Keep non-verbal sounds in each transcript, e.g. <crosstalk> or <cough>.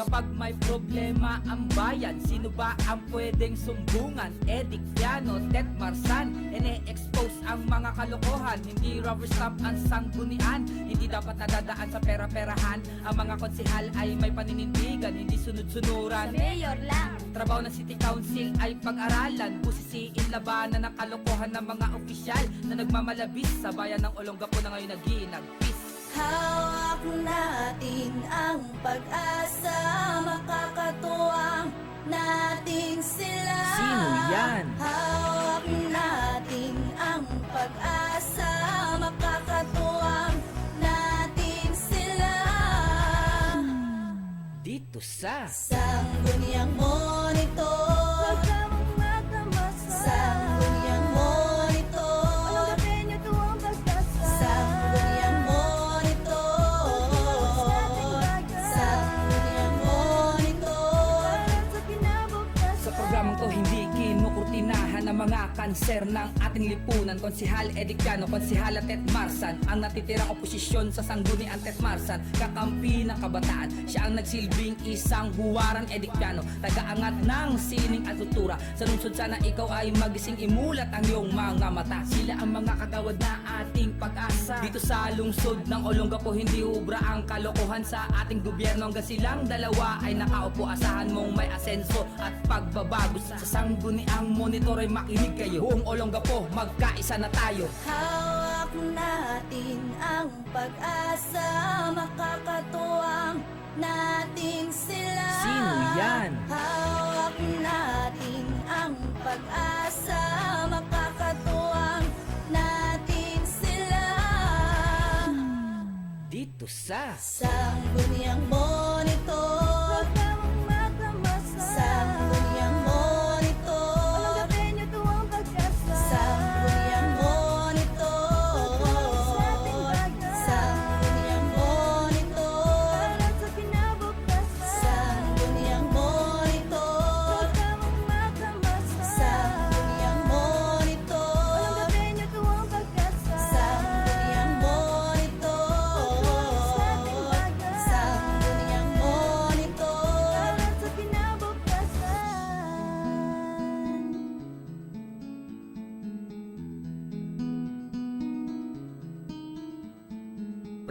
Kapag may problema ang bayan Sino ba ang pwedeng sumbungan? Edic Piano, Tet Marsan Ine-expose ang mga kalokohan. Hindi rubber stamp ang sanggunian. Hindi dapat nadadaan sa pera-perahan. Ang mga konsihal ay may paninindigan Hindi Sa sunod-sunuran mayor lang. Trabaho ng City Council ay pag-aralan. Pusisiin labanan ng kalokohan ng mga opisyal Na nagmamalabis sa bayan ng Olongapo na ngayon naginagpis Hawak natin ang pag-asa. Makakatuwang natin sila. Sino yan? Hawak natin ang pag-asa. Makakatuwang natin sila. Dito sa Sangguniang monitor kanser ng ating lipunan. Konsihal Edicano, Konsihal Tet Marsan. Ang natitirang oposisyon sa sanggunian Tet Marsan Kakampi ng kabataan. Siya ang nagsilbing isang huwaran Edicano Tagaangat ng sining at tutura Sa lungsod sana ikaw ay magising imulat ang iyong mga mata. Sila ang mga kagawad na ating pag-asa. Dito sa lungsod ng Olongapo hindi ubra ang kalokohan sa ating gobyerno. Hanggang silang dalawa ay nakaupo Asahan mong may asenso at pagbabago. Sa sangguniang monitor ay makinig kayo. Buong Olongapo magkaisa na tayo. Hawak natin ang pag-asa Makakatuwang natin sila. Sino yan? Hawak natin ang pag-asa Makakatuwang natin sila. Dito sa Sangguniang monitor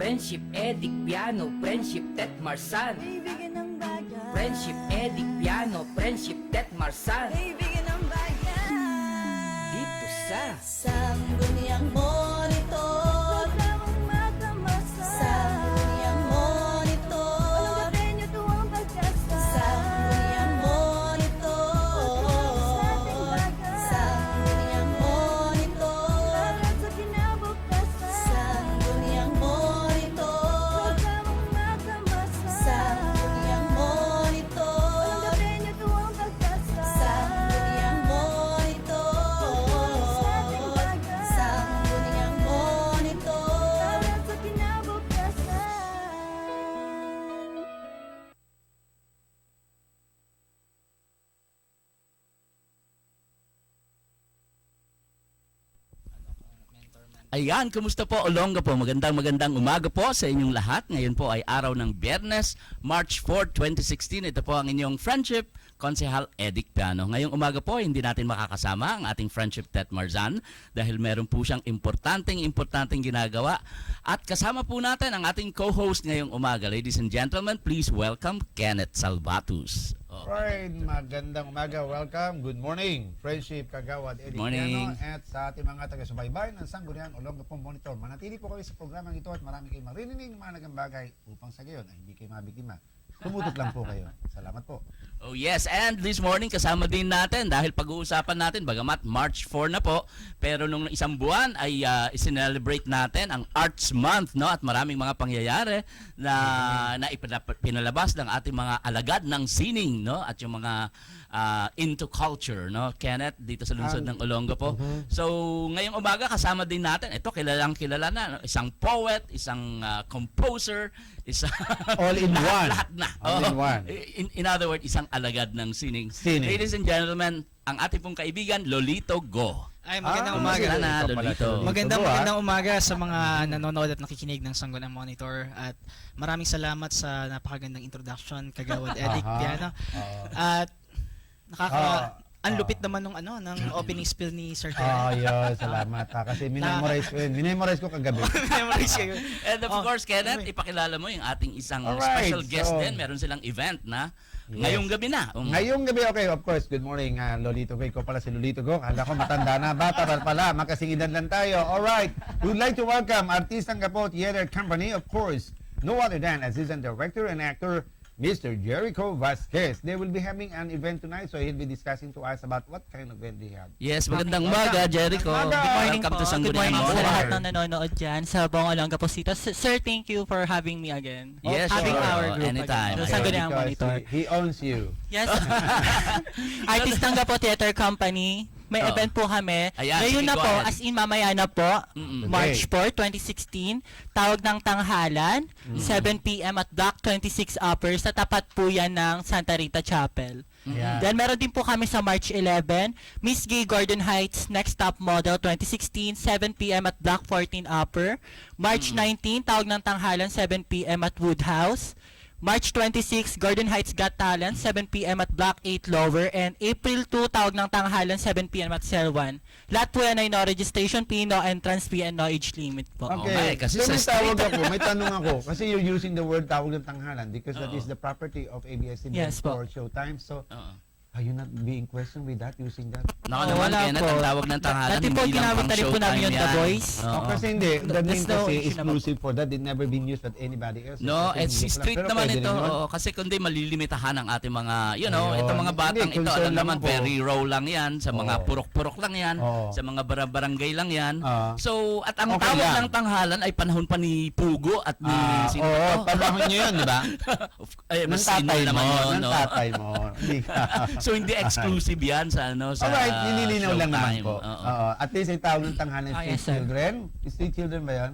Friendship Edic Piano, Friendship Tet Marsan. Kaibigan ng bayan. Friendship Edic Piano, Friendship Tet Marsan. Kaibigan ng bayan. Dito sa Sangguniang monitor Ayan, kumusta po Olonga po? Magandang magandang umaga po sa inyong lahat. Ngayon po ay araw ng Biyernes, March 4, 2016. Ito po ang inyong friendship, Konsehal Edic Piano. Ngayong umaga po, hindi natin makakasama ang ating friendship Tet Marzan dahil meron po siyang importanteng importanteng ginagawa. At kasama po natin ang ating co-host ngayong umaga. Ladies and gentlemen, please welcome Kenneth Salvatus. Oh. Alright, magandang umaga. Welcome. Good morning. Friendship, Kagawad, Eddie Morning. Piano, at sa ating mga taga-subaybay ng Sangguniang Olongapo Monitor. Manatili po kayo sa programang ito at marami kayong maririnig mga naging bagay upang sa gayon ay hindi kayo mabiktima. Tumutot lang po kayo. Salamat po. Oh yes, and this morning kasama din natin dahil pag-uusapan natin bagamat March 4 na po, pero nung isang buwan ay uh, isinelebrate natin ang Arts Month no at maraming mga pangyayari na na ipinap- pinalabas ng ating mga alagad ng sining no at yung mga ah, into culture no Kenneth dito sa lungsod ng Olongapo. So ngayong umaga kasama din natin ito kilalang kilala na no? isang poet, isang ah, composer, isang <laughs> All in lahat, one. lahat na. All in Oo. one. In, in other words, isang alagad ng sining. Sining. Ladies and gentlemen, ang ating pong kaibigan, Lolito Go. Ay, magandang Ah, umaga. Na, Lolito? Lolito Magandang ah. magandang umaga sa mga nanonood at nakikinig ng Sangguniang Monitor at maraming salamat sa napakagandang introduction kagawad Edic Aha. Piano Oo. at nakaka Ah, ang ah. lupit naman ng ano ng <laughs> opening spiel ni Sir Ah, Kenneth. yun. <laughs> Salamat. ha. Kasi minamorize ko yun. Minamorize ko kagabi. <laughs> Memorize kayo. And of Oh, course, Kenneth, anyway. ipakilala mo yung ating isang Alright, special guest so- din. Meron silang event na Yes. ngayong gabi na. Um, Ngayong gabi, okay, of course, good morning, ah, Lolito Go. Ikaw pala si Lolito Go. Kala ko matanda na, bata pa pala, magkasingidan lang tayo. Alright, we'd like to welcome Artistang Gapo Theater Company, of course, no other than Assistant Director and Actor, Mr. Jericho Vasquez. They will be having an event tonight, so he'll be discussing to us about what kind of event they have. Yes, magandang umaga, Jericho. Good morning po. Good morning po sa lahat ng nanonood dyan sa Bong Olonga po Sito. Sir, thank you for having me again. Yes, having sure. our group anytime. again. So, Sangguniang Because Monitor. He, he owns you. Yes. <laughs> <laughs> Artist ng Gapo Theater Company. May Oo. event po kami. Ayan, Ngayon sige, na go po, ahead. as in mamaya na po, Mm-mm. March 4, 2016. Tawag ng tanghalan, 7 p.m. at Block 26 Upper. Sa tapat po yan ng Santa Rita Chapel. Yeah. Then meron din po kami sa March 11, Miss Gay Gordon Heights Next Top Model 2016, 7 p.m. at Block 14 Upper. March 19, tawag ng tanghalan, 7 p.m. at Woodhouse. March 26, Gordon Heights Got Talent, 7 p.m. at Block 8 Lower. And April 2, tawag ng tanghalan, 7 p.m. at Cell 1. Lahat po yan ay no registration fee, no entrance fee, and no age limit po. Okay, kasi so sa may street- tawag <laughs> ako, may tanong ako. Kasi you're using the word tawag ng tanghalan because that Oo. is the property of ABS-CBN Yes po. for Showtime. So, Oo. Are you not being questioned with that, using that? Naku Oh, naman, wala Kenneth, po. ang tawag ng tanghalan, Dati po, hindi lang ginamit pang po namin showtime yung The yan. Voice. Oo. Oh, kasi hindi, that There's means no kasi issue naman. exclusive for that. It never been used at anybody else. No, Kasi it's hindi ko street pero naman pwede ito. rin yun. Oo, kasi kundi malilimitahan ang ating mga, you know, Ayun. itong mga batang Hindi, ito, concern alam lang naman, ako. very raw lang yan, sa mga Oo. purok-purok lang yan, Oo. sa mga barangay lang yan. Ah. So, at ang Okay tawag lang. ng tanghalan ay panahon pa ni Pugo at ni Ah, sino oo, ba to? panahon niyo yun, di ba? <laughs> Of- eh, Ng mas tatay mo, naman yun, ng no? tatay mo. Hindi ka. <laughs> so, hindi exclusive yan sa, ano, sa Alright, nililinaw lang naman Showtime. po. Oo. Oo, at least ay tawag ng tanghalan Ah, street yes, sir. children. Street children ba yan?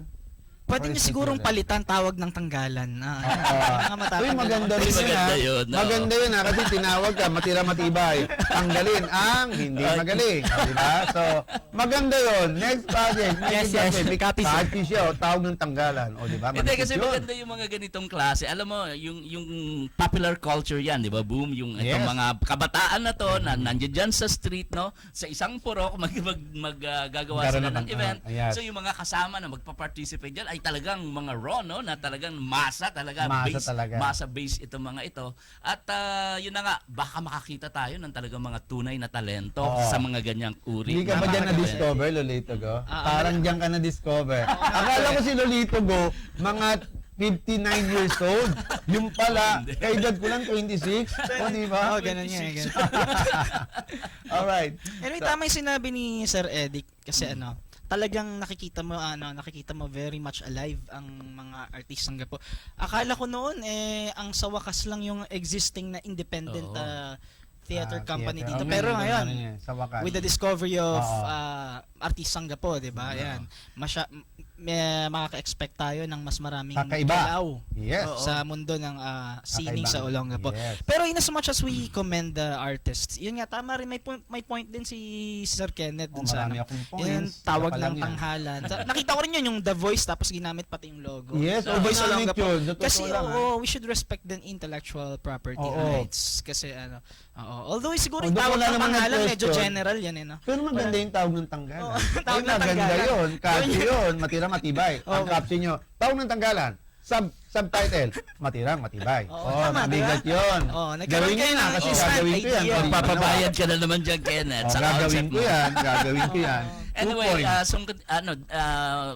Pwede street sigurong palitan tawag ng tanggalan. Ah, Ah. <laughs> mga matatanda. Uy, maganda rin yun Maganda ha. yun, oo. Maganda yun ha. Kasi tinawag ka, matira matibay. Tanggalin ang hindi magaling. O, Diba? So, maganda yun. Next project. Next Yes, yes. project. Copy, sir. Kahit siya, o, tawag ng tanggalan. O, diba? Hindi Malapit kasi yun. maganda yung mga ganitong klase. Alam mo, yung yung popular culture 'yan, 'di ba? Boom, yung itong Yes. mga kabataan na 'to na nandiyan diyan sa street, no? Sa isang purok <laughs> mag, mag, mag ah, gagawa Magkaroon sila ng- ng event. ah, yes. So yung mga kasama na magpa-participate diyan ay talagang mga raw, no? Na talagang masa talaga, Masa base, talaga. masa base itong mga ito. At ah, yun na nga, baka makakita tayo ng talagang mga tunay na talento Oo. sa mga ganyang uri. Hindi ka ba ng dyan mga na-discover, Lolito Go? Ah, Parang dyan ka na-discover. <laughs> Akala ko si Lolito Go, mga 59 years old. Yung pala, <laughs> kaedad ko lang 26. O, di ba? Oo, ganun nga. ganun. <laughs> Alright. Anyway, tama yung sinabi ni Sir Edic kasi ano, talagang nakikita mo ano, nakikita mo very much alive ang mga artistang gapo. Akala ko noon eh ang sa wakas lang yung existing na independent Oo. ah, theater Ah, company theater. dito. Oh, Pero ngayon, yan, sa wakas. with the discovery of Oo. ah, artistang gapo, 'di ba? Ayan. Masya may makaka-expect tayo ng mas maraming Kakaiba. galaw Yes. sa mundo ng ah, sining sa Kakaibang- Olongapo. Yes. Pero in as much as we commend the artists, yun nga tama rin may point, may point din si Sir Kenneth Oh, dun sa marami ano. akong points. Isa tawag pa lang ng yan. tanghalan. Sa- nakita ko rin yun yung The Voice tapos ginamit pati yung logo. Yes, The oh, Voice ginamit Olongapo. yun. Sa totoo Kasi lang, oo, we should respect the intellectual property Oo. rights kasi ano. Oo. Although siguro Although yung tawag wala ng naman tanghalan ng medyo general yan eh no. Pero maganda yung tawag ng tanggalan. Oo, Ay, <laughs> tawag ng maganda tanggalan. yun. Kasi Yun. yun, matira matibay. <laughs> Ang Okay. caption nyo, tawag ng tanggalan. Sub subtitle, matirang matibay. Oo, Oh, tama, mabigat diba? yun. Nagkaroon Gawin kayo nyo na kasi gagawin ko yan. idea. Pag di Papabayad ka na naman dyan, Kenneth. Oh, sa gagawin ko mo. yan. Gagawin ko yan. <laughs> Anyway, uh, sung, ano, uh,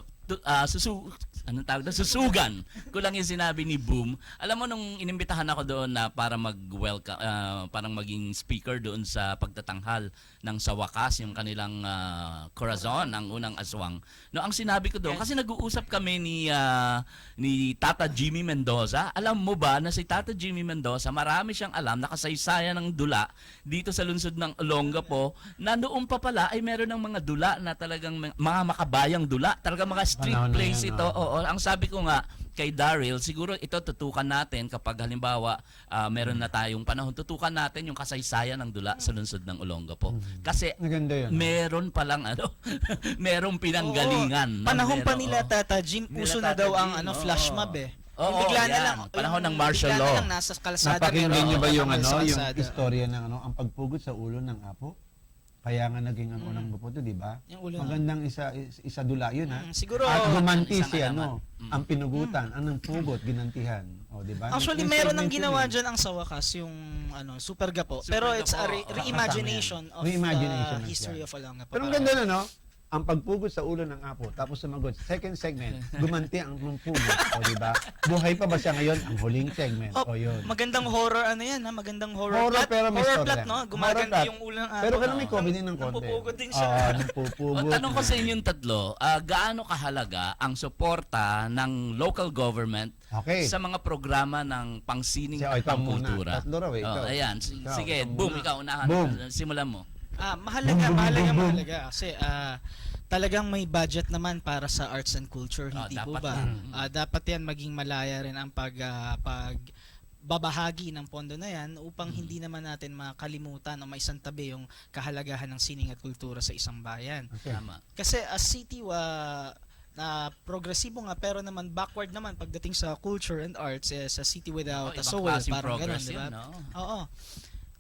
ah, susu, anong tawag na? Susugan <laughs> ko lang yung sinabi ni Boom. Alam mo, nung inimbitahan ako doon na para mag-welcome, ah, parang maging speaker doon sa pagtatanghal ng sa wakas, yung kanilang ah, corazon, ang unang aswang. No, ang sinabi ko doon, kasi nag-uusap kami ni, ah, ni Tata Jimmy Mendoza. Alam mo ba na si Tata Jimmy Mendoza, marami siyang alam, nakasaysayan ng dula dito sa lungsod ng Olongapo, na noon pa pala ay meron ng mga dula na talagang mga makabayang dula, talagang mga street Panahon na yan, ito, oo, Oo, ang sabi ko nga kay Daryl, siguro ito tutukan natin kapag halimbawa ah, meron na tayong panahon, tutukan natin yung kasaysayan ng dula sa lungsod ng Olongapo. Kasi Maganda yun. meron palang ano, <laughs> merong pinanggalingan. Oo. no? Panahon pa Meron, nila. Tata Jim, uso na daw ang ano flash mob eh. Oo, Yung bigla na lang Panahon ng martial bigla law. na lang nasa kalsada Napakinggan meron niyo ba yung ano, yung istorya ng ano, ang pagpugod sa ulo ng apo? Kaya nga naging ang unang grupo to, di ba? Mm. Yung ulo ng- Magandang isa is- isa dula yun ha. Mm, siguro- At gumanti Isang si alaman. ano, ang pinugutan, anong pugot, ginantihan. O, di ba? Mm. Actually, May meron segment ng yun ginawa eh. dyan ang sa wakas, yung ano, Super Gapo. Super Pero it's a Gapo, re- oo. reimagination of Reimagination the na history siya. of Olongapo. Pero ang ganda na, no? Ang pagpugod sa ulo ng apo, tapos sumagot, second segment, gumanti ang pugot. o, di ba? Buhay pa ba siya ngayon? Ang huling segment. Oh, o, yun. magandang horror ano yan ha, magandang horror, Horror plot. pero may horror plot no, plot. yung ulo ng apo. Pero kailan may comedy ng konti. Napupugod din siya. Oo, O, napupugod. tanong ko sa inyong tatlo, ah, gaano kahalaga ang suporta ng local government Okay. sa mga programa ng pangsining Si- oh, at pangkultura? Tatlo raw eh, Oh, ikaw. ayan, S- Ikaw, sige, ikaw boom, muna. ikaw unahan. Boom. Simulan mo. Ah, mahalaga, mahalaga, mahalaga. Kasi ah, talagang may budget naman para sa arts and culture, Ah, hindi po dapat ba? yan. Ah, dapat yan maging malaya rin ang pag, ah, pag babahagi ng pondo na yan upang hindi naman natin makalimutan o maisantabi yung kahalagahan ng sining at kultura sa isang bayan. Okay. Tama. Kasi as city wa na progresibo nga pero naman backward naman pagdating sa culture and arts eh, sa city Oh, without a ibang soul parang ganun, di ba? Oo.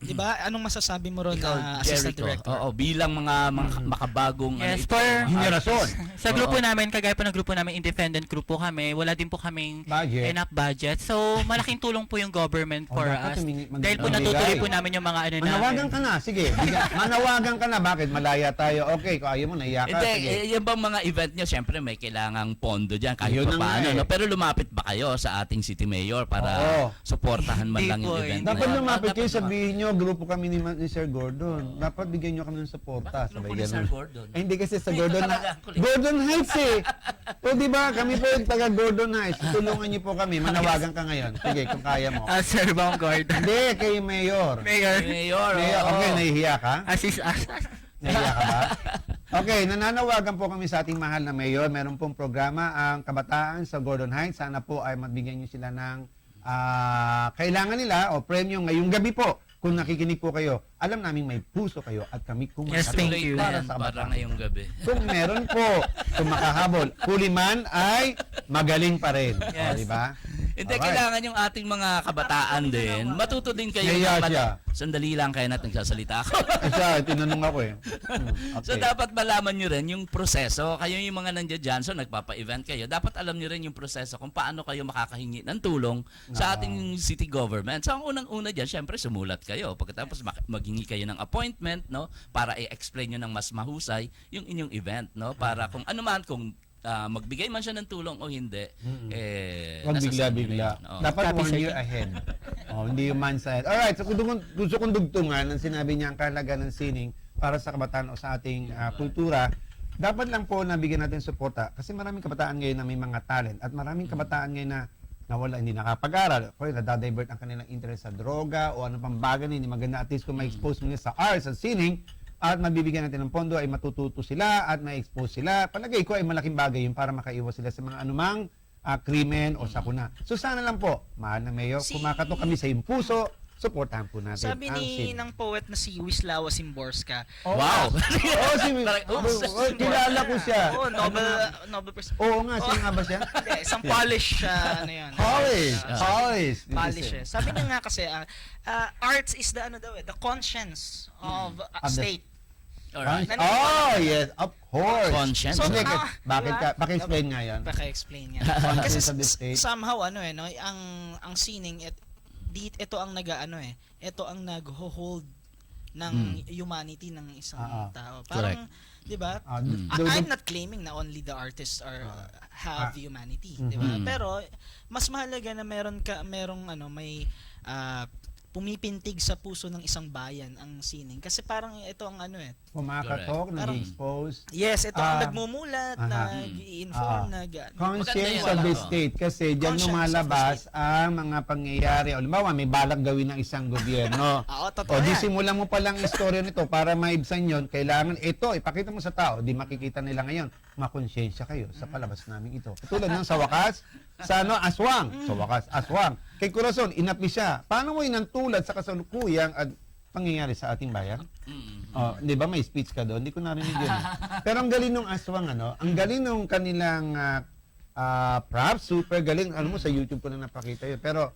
'Di ba? Anong masasabi mo ron Ikaw, na assistant Jericho. director? Oo, bilang mga, mga makabagong Yes, ito, for- Henerasyon. <laughs> Sa grupo Oo. namin, kagaya po ng grupo namin, independent group po kami, wala din po kaming Budget. enough budget. So, malaking tulong po yung government O, for dapat us. humingi- mag- Dahil po magbigay. natutuloy po namin yung mga ano Manawagan namin. ka na, sige. <laughs> Manawagan ka na, bakit? Malaya tayo. Okay, kung ayaw mo, naiya ka. Hindi, sige. eh, yung bang mga event nyo, syempre may kailangang pondo dyan kahit Yun pa na nga paano. eh. No? Pero lumapit ba kayo sa ating city mayor para Oo. suportahan man Hindi lang yung po, event? hindi. na Dapat yan? lumapit Ah, kayo, sabihin nyo, grupo kami ni, ni Sir Gordon. Dapat bigyan nyo kami ng suporta. Bakit Sabay grupo ni Sir ganun. Gordon? Eh, hindi kasi sa Dito Gordon talaga, kulit. Gordon Heights eh. O di ba, kami po yung taga Gordon Heights. Tulungan niyo po kami. Manawagan ka ngayon. Sige, kung kaya mo. Ah, Sir Gordon. Hindi, kay Mayor. Mayor. Mayor, Mayor, oo. okay, nahihiya ka? Assist us. Nahiya ka ba? Okay, nananawagan po kami sa ating mahal na mayor. Meron pong programa ang kabataan sa Gordon Heights. Sana po ay mabigyan niyo sila ng ah, kailangan nila o premyo ngayong gabi po. Kung nakikinig po kayo, alam namin may puso kayo at kami Yes, kumakatulog thank you. pa para sa para kabataan. ngayong gabi. Kung meron po, kung makahabol, huli man ay magaling pa rin. O, Yes. di ba? Hindi, Alright. kailangan yung ating mga kabataan din. Matuto din kayo. Nahiya ng- siya. Sandali lang kayo natin nagsasalita ako. <laughs> Siya, tinanong ako eh. Hmm, <laughs> So okay. dapat malaman nyo rin yung proseso. Kayo yung mga nandiyan dyan, so nagpapa-event kayo. Dapat alam nyo rin yung proseso kung paano kayo makakahingi ng tulong sa Oo. ating city government. So ang unang-una dyan, syempre sumulat kayo. Pagkatapos mak- maghingi kayo ng appointment, no? Para i-explain nyo ng mas mahusay yung inyong event, no? Para kung ano man, kung ah, magbigay man siya ng tulong o hindi, eh... Huwag sa bigla-bigla. Oo. Dapat Copy, one year ahead. oh, hindi yung months ahead. Alright, so kong- gusto kong dugtungan ang sinabi niya ang kahalaga ng sining para sa kabataan o sa ating ah, kultura. Dapat lang po nabigyan natin suporta kasi maraming kabataan ngayon na may mga talent at maraming kabataan ngayon na nawala, hindi nakapag-aral. O nadadivert ang kanilang interest sa droga o ano pang bagay na hindi maganda. At least kung ma-expose mo nila sa arts at sining, at mabibigyan natin ng pondo ay matututo sila at ma-expose sila. Palagay ko ay malaking bagay yun para makaiwas sila sa mga anumang ah, krimen o sakuna. So sana lang po, mahal na Mayor, Si- kumakato kami sa iyong puso, supportahan po natin Sabi ang ni sin. ng poet na si Wislawa Simborska. Wow! Oo, si <laughs> Talaga- oh, oh, kilala ko siya. Oh, Nobel Ano Nobel Prize. nga? Oo nga, sino nga ba siya? <laughs> Hindi, isang polish uh, ano yun. Polish! Ah, Polish! polish eh. Sabi niya nga kasi ah, ah, arts is the ano daw eh, the conscience of a Of the- state. Alright. Nandito Oh, yes, of course. Conscience. So, Hindi, ah, bakit diba? ka, paki-explain nga yan. Paka-explain niya. Conscience <laughs> Kasi somehow ano eh no, ang ang sining it, di, ito ang nag-ano eh, ito ang nag-hold ng humanity ng isang ah. tao. Parang 'di ba? Mm. I'm not claiming na only the artists are uh, have Ah. humanity, Mhm. 'di ba? Mm. Pero mas mahalaga na meron ka merong ano may ah, pumipintig sa puso ng isang bayan ang sining kasi parang ito ang ano eh. Kumakatok, Parang- nag-expose. Yes, ito ang Ah. nagmumulat, Aha. nag-i-inform, Ah. nag Conscience of the ano? state kasi diyan lumalabas ang mga pangyayari. O limbawa, may balak gawin ng isang gobyerno. <laughs> Oo, o totoo di yan. simulan mo palang istorya nito para maibsan yon kailangan ito, ipakita mo sa tao, di makikita nila ngayon. Makonsensya kayo sa palabas namin ito. Tulad ng sa wakas, sa ano, aswang. Sa wakas, aswang. Kay Corazon, inapi siya. Paano mo inantulad sa kasalukuyang at pangyayari sa ating bayan? Mm. Oh, 'di ba may speech ka doon? Hindi ko narinig 'yun. <laughs> Pero ang galing ng aswang ano, ang galing ng kanilang ah, ah, props, super galing. Ano mo sa YouTube ko na napakita 'yun. Pero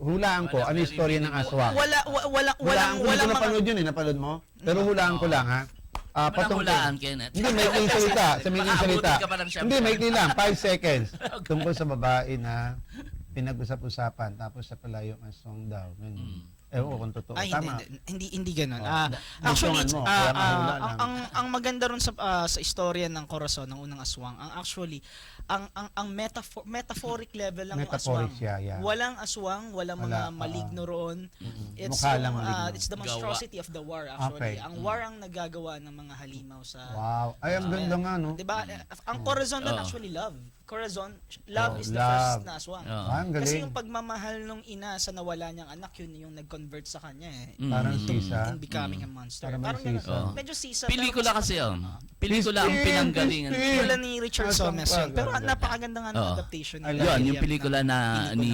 hulaan ko, ano yung istorya ng aswang? Wala wa- wala Hulaan walang ko, hindi walang ko mga napanood yun eh, napanood mo? Pero hulaan ko lang ha. Ah, Walang patungkol- Kenneth. Hindi, may ikling salita. Sa may ikling Makaabutin salita. ka pa. Hindi, may ikling lang. Five seconds. <laughs> Tungkol sa babae na pinag-usap-usapan tapos sa pala yung aswang daw. Ganun. Mm. Ewan ko kung totoo. Ay, Tama. hindi, hindi, hindi ganun. Oh, Ah, na- actually, mo, ah, ah, mahula ang, ang, ang maganda ron sa, ah, sa istorya ng Corazon, ng unang aswang, ang actually, ang ang ang metaphor, metaphoric level lang ng Metaphoric aswang. siya, yeah. Walang aswang, walang Wala, mga maligno roon. It's Mukha yung, lang ah, it's the monstrosity of the war Okay. actually. Ang war ang nagagawa ng mga halimaw sa Wow. Ay, ang ganda nga, no? 'Di ba? Ang Corazon Oo. actually love. Corazon, love Oh, is the love. first na aswang. Oo. Ah, ang Kasi yung pagmamahal nung ina sa nawala niyang anak, yun yung nag-convert sa kanya eh. Mm. Parang sisa. In becoming a monster. Parang Parang, sisa. Oo. Medyo sisa. Pelikula kasi yun. Pelikula ang pinanggalingan. Pelikula ni Richard Somes yun. Pero ganda. napakaganda nga ng Oo. adaptation. Nila. Yun, yung pelikula na pelikula ni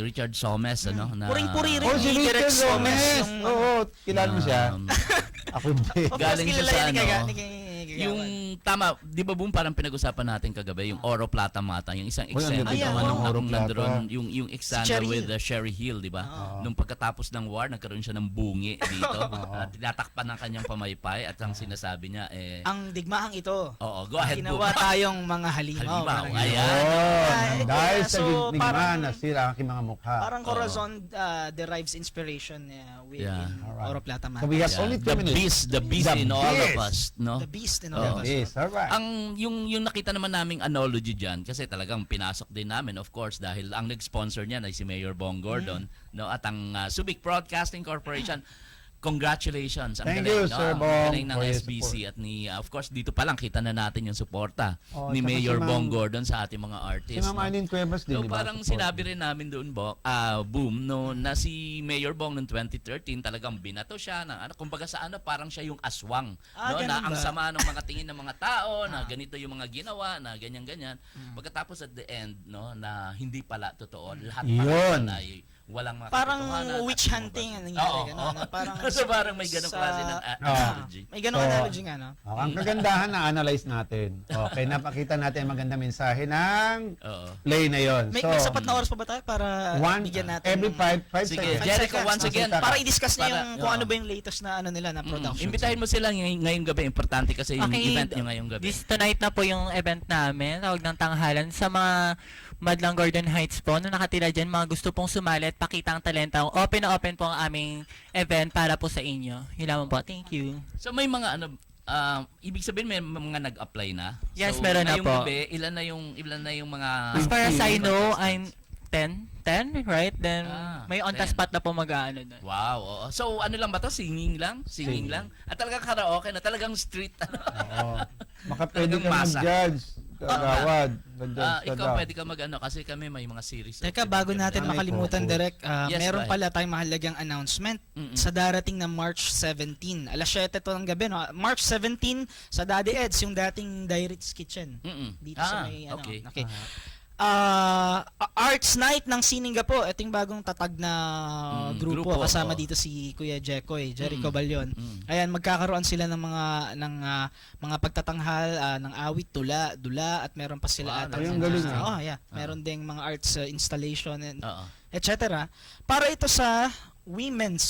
Richard Somes, ano? Na, Puring-puri rin. Oh, si ni Direk Richard Somes, Gomez! yung- Oo, kilala mo siya? Um, Ako hindi. Of course, Galing siya kilala sa yan ni ano, Gaga- ni Gaga- yung tama, di ba boom parang pinag-usapan natin kagabi, yung Oro Plata Mata, yung isang Uy, eksena Ayan, naman nung Oro Plata. nandoon, yung, yung eksena Cherry with uh, Sherry Hill, di ba? Oo. Nung pagkatapos ng war, nagkaroon siya ng bungi dito. <laughs> At tinatakpan ng kanyang pamaypay at ang sinasabi niya, eh, Ang digmaang ito. oo, go ahead Ginawa boom. tayong mga halimaw. Halimaw, parang ayan. Oh, Ay, dahil sa so, gigma parang- nasira ang aking mga mukha. Parang. Corazon uh, derives inspiration uh, with Yeah. Oro Plata So Mata. we have Yeah. only two the minutes. beast, the beast The in all of beast. us, no? The Beast in Us. Yes, alright. Ang yung yung nakita naman naming analogy diyan kasi talagang pinasok din namin of course dahil ang nag-sponsor niyan ay si Mayor Bong Gordon no at ang uh, Subic Broadcasting Corporation congratulations ang Thank galing, you, no? Sir Ang Bong, galing ng for your SBC support. at ni uh, of course dito pa lang kita na natin yung suporta Oh, ni tsaka Mayor si Ma'am- Bong Gordon sa ating mga Si artists Ma'am no? Aileen Cuevas din, So di ba? parang Support. sinabi rin namin doon, Bo, ah boom, no, na si Mayor Bong noong 2013 talagang binato siya na ano, kumbaga sa ano parang siya yung aswang, Ah, no, na ganun ang ba? sama ng mga tingin ng mga tao, na ganito yung mga ginawa, na ganyan ganyan. Pagkatapos at the end, no, na hindi pala totoo, lahat pala Yun. pala ay walang mga Parang witch hunting ang nangyari, Oo, ganun, oo. na parang <laughs> so parang may ganong sa- klase ng a- Oo. analogy. May ganong So, analogy nga, no? Oh, ang kagandahan na analyze natin. Okay, napakita natin ang maganda mensahe ng Oo. play na yon. May, so, may sapat na oras pa ba tayo para one, bigyan natin every ng- five, five Sige, seconds. Jericho, once again, para i-discuss para- yung kung oo. ano ba yung latest na ano nila na Mm. production. Imbitahin mo sila ngay- ngayong gabi, importante kasi yung Okay, event nyo ngayong gabi. This tonight na po yung event namin, tawag ng tanghalan sa mga Madlang Garden Heights po na nakatira dyan, mga gusto pong sumali at pakita ang talenta. Open na open po ang aming event para po sa inyo. Yun lamang po. Thank you. So may mga ano ah, ibig sabihin may mga nag-apply na. Yes, so, meron na ngayong po. Gabi, ilan na yung ilan na yung mga As far as I know? I'm 10. 10, right? Then, Ah, may on the 10. spot na po mag-ano doon. Wow, oo. So ano lang ba to? Singing lang? Singing Singing. lang? At talagang karaoke na talagang street ano? Oo. <laughs> Baka pwede Talagang ka masa. mag-judge. Kagawad. Ah, ka ikaw pwede ka mag-ano kasi kami may mga series. Teka, bago natin Ah, may makalimutan. Direk, ah, Yes, meron bye. pala tayong mahalagang announcement Mm-mm. sa darating na March 17. Alas 7 to ng gabi, no? March 17 sa Daddy Ed's, yung dating Dairitz Kitchen. Mm-mm. Dito sa Ah, may, ano, okay. okay. Ah, Arts Night ng Sininga po. Ito yung bagong tatag na Mm, grupo. grupo, Kasama oo. dito si Kuya Jekoy, Jericho Mm, Balyon. mm. Ayan, magkakaroon sila ng mga ng ah, mga pagtatanghal ah, ng awit, tula, dula at meron pa sila Wow, ata. Ay, ang galing, ah. oh, yeah. Meron ding mga arts ah, installation and Oo. etc. Para ito sa women's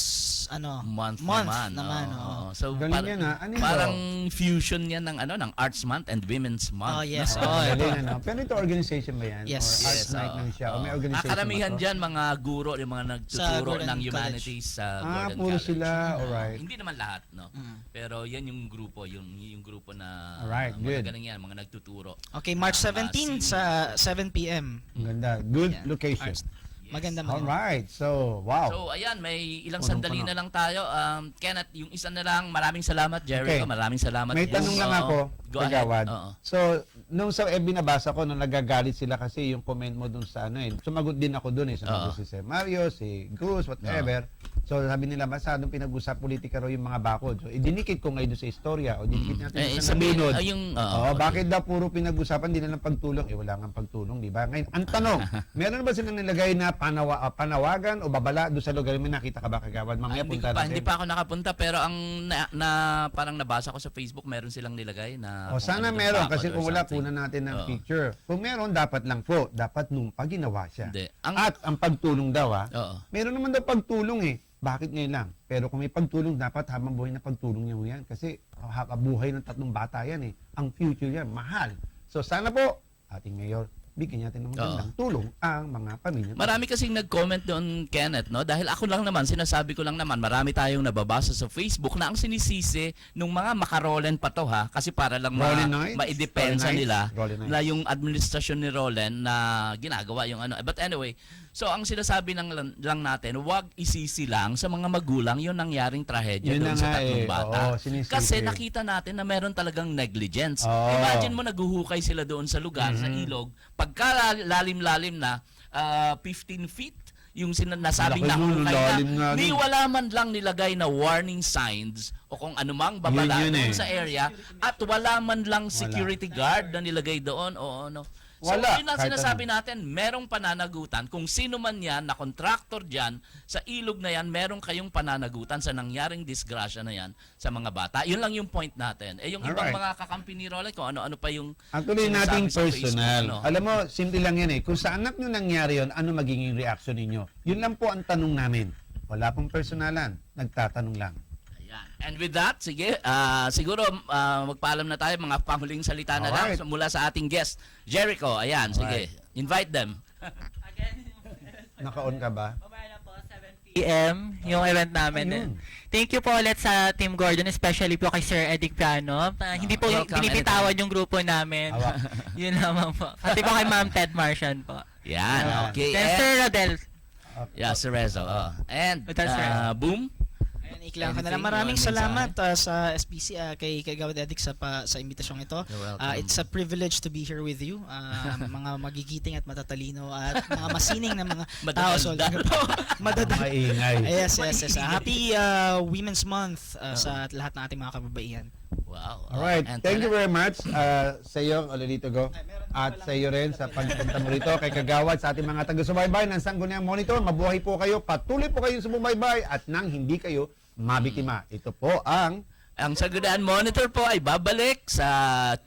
ano Month, month naman. naman, oo. oo. So par- yan. Ano parang fusion yan ng ano ng Arts Month and Women's Month. Oh, yes. no? Oh, Galing, ano? Pero ito organization ba yan? Yes. Or arts Yes, night lang siya? O may organization Ah, karamihan dyan mga guro, yung mga nagtuturo ng College. humanities sa Ah, Gordon puro College. sila. Oo. Alright. Hindi naman lahat, no? Mm. Pero yan yung grupo, yung yung grupo na Alright, good. mga yan, mga nagtuturo. Okay, March Ah, 17 si- sa 7 PM. Ganda. Good Yeah. location. Arts. Maganda All maganda. right. So, wow. So ayan, may ilang Punong sandali na lang tayo. Um, Kenneth, yung isa na lang, maraming salamat Jericho, Okay. maraming salamat. May tanong lang Oo. ako. Go ahead. Kagawad. Oo. So, nung sa FB nabasa ko, nung nagagalit sila kasi yung comment mo dun sa ano eh. Sumagot din ako dun eh. Sumagot Oo. si Sir Mario, si Cruz, whatever. So, sabi nila, masyadong pinag-usap politika raw yung mga bakod. So, idinikit ko ngayon sa istorya o dinikit natin Eh, sa nabinod. ah, yung, oo, Oo, okay. bakit daw puro pinag-usapan, di na lang pagtulong? Eh, wala nga pagtulong, di ba? Ngayon, ang tanong, <laughs> meron ba silang nilagay na panawa, ah, panawagan o babala doon sa lugar? May nakita ka ba kagawad? Mamaya hindi, punta pa, natin. hindi pa ako nakapunta pero ang na, na- parang nabasa ko sa Facebook meron silang nilagay na O kung sana ano meron kasi kung wala kunan natin ng Oo. picture. Kung meron dapat lang po, dapat nung pag ginawa siya. Hindi. Ang, At ang pagtulong daw ah. oo. Meron naman daw pagtulong eh. Bakit ngayon lang? Pero kung may pagtulong, dapat habang buhay na pagtulong niyo yan. Kasi ah, buhay ng tatlong bata yan eh. Ang future yan, mahal. So sana po, ating mayor, bigyan natin ng magandang tulong ang mga pamilya. Marami kasing nag-comment doon, Kenneth, no? Dahil ako lang naman, sinasabi ko lang naman, marami tayong nababasa sa Facebook na ang sinisisi nung mga makarolen pa to, ha? Kasi para lang ma- Knights? maidepensa nila Knights. na yung administrasyon ni Roland na ginagawa yung ano. But anyway, so ang sinasabi lang, lang natin, wag isisi lang sa mga magulang yung nangyaring trahedya Yun doon na sa nga tatlong eh. bata. Oo, sinisisi. Kasi nakita natin na meron talagang negligence. Oo. Imagine mo naghuhukay sila doon sa lugar, sa Mhm. ilog, pagka lalim-lalim na ah, 15 feet yung Laki nun, nahukay lalim na, ni wala man lang nilagay na warning signs o kung anumang babala Yun yun doon eh. sa area at wala man lang security guard na nilagay doon o ano. So, Wala, yun ang kahit sinasabi natin, merong pananagutan. Kung sino man yan na contractor dyan, sa ilog na yan, merong kayong pananagutan sa nangyaring disgrasya na yan sa mga bata. Yun lang yung point natin. Eh, yung ibang Alright. mga kakampi ni Rolex, kung ano-ano pa yung Actually, sinasabi nating sa Facebook, personal. ano. Alam mo, simple lang yan eh. Kung sa anak nyo nangyari yon, ano magiging reaction ninyo? Yun lang po ang tanong namin. Wala pong personalan. Nagtatanong lang. And with that, sige, ah, siguro ah, magpaalam na tayo mga panghuling salita na lang Alright. mula sa ating guest, Jericho. Ayan, sige. Invite them. Naka-on ka ba? Mamaya na po, 7 p.m. yung event namin. Ayun. Thank you po ulit sa Team Gordon, especially po kay Sir Edic Piano. Ah, hindi po welcome binibitawan yung grupo namin. Awa. <laughs> Yun naman po. Pati po kay Ma'am Ted Martian po. Yan, Ayan. okay. Then And, Sir Rodel. yeah, Sir Rezo. oh. And, ah, boom. Ayan, iklang ka na lang. Maraming salamat ah, sa SPC ah, kay Kagawad Edic sa pa, sa imbitasyong ito. Ah, it's a privilege to be here with you. Ah, <laughs> mga magigiting at matatalino at mga masining na mga <laughs> tao sa. <laughs> Maingay. Yes, yes, yes. Happy ah, Women's Month ah, sa lahat ng ating mga kababaihan. Wow. Alright. And Thank you very much uh, sa iyo, Ololito Go. At sa iyo rin sa pagpunta mo rito kay Kagawad sa ating mga taga-subaybay ng Sangguniang Monitor. Mabuhay po kayo. Patuloy po kayo sumubaybay at nang hindi kayo mabiktima. Ito po ang Ang Sagudaan Monitor po ay babalik sa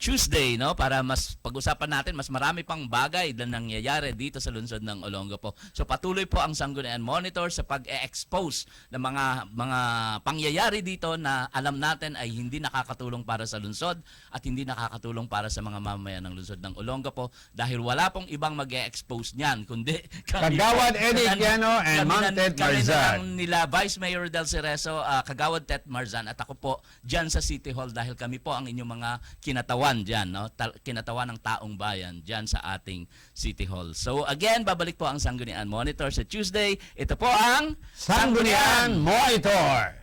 Tuesday, no? Para mas pag-usapan natin, mas marami pang bagay na nangyayari dito sa lungsod ng Olongapo. So patuloy po ang Sangguniang Monitor sa pag-expose ng mga mga pangyayari dito na alam natin ay hindi nakakatulong para sa lungsod at hindi nakakatulong para sa mga mamamayan ng lungsod ng Olongapo dahil wala pong ibang mag-expose niyan kundi kami Kagawad po. Eddie Kami- Llano and kami Ma'am Ted kami Marzan. lang nila Vice Mayor Del Cerezo, ah, Kagawad Tet Marzan at ako po dyan sa City Hall dahil kami po ang inyong mga kinatawan dyan, no? Ta- kinatawan ng taong bayan dyan sa ating City Hall. So again, babalik po ang Sanggunian Monitor sa Tuesday. Ito po ang Sanggunian Monitor!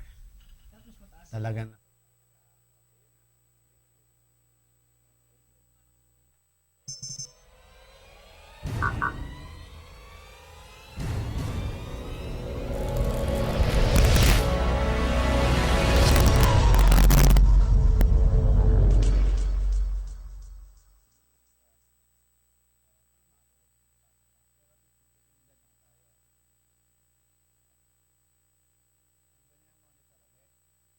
Talaga na.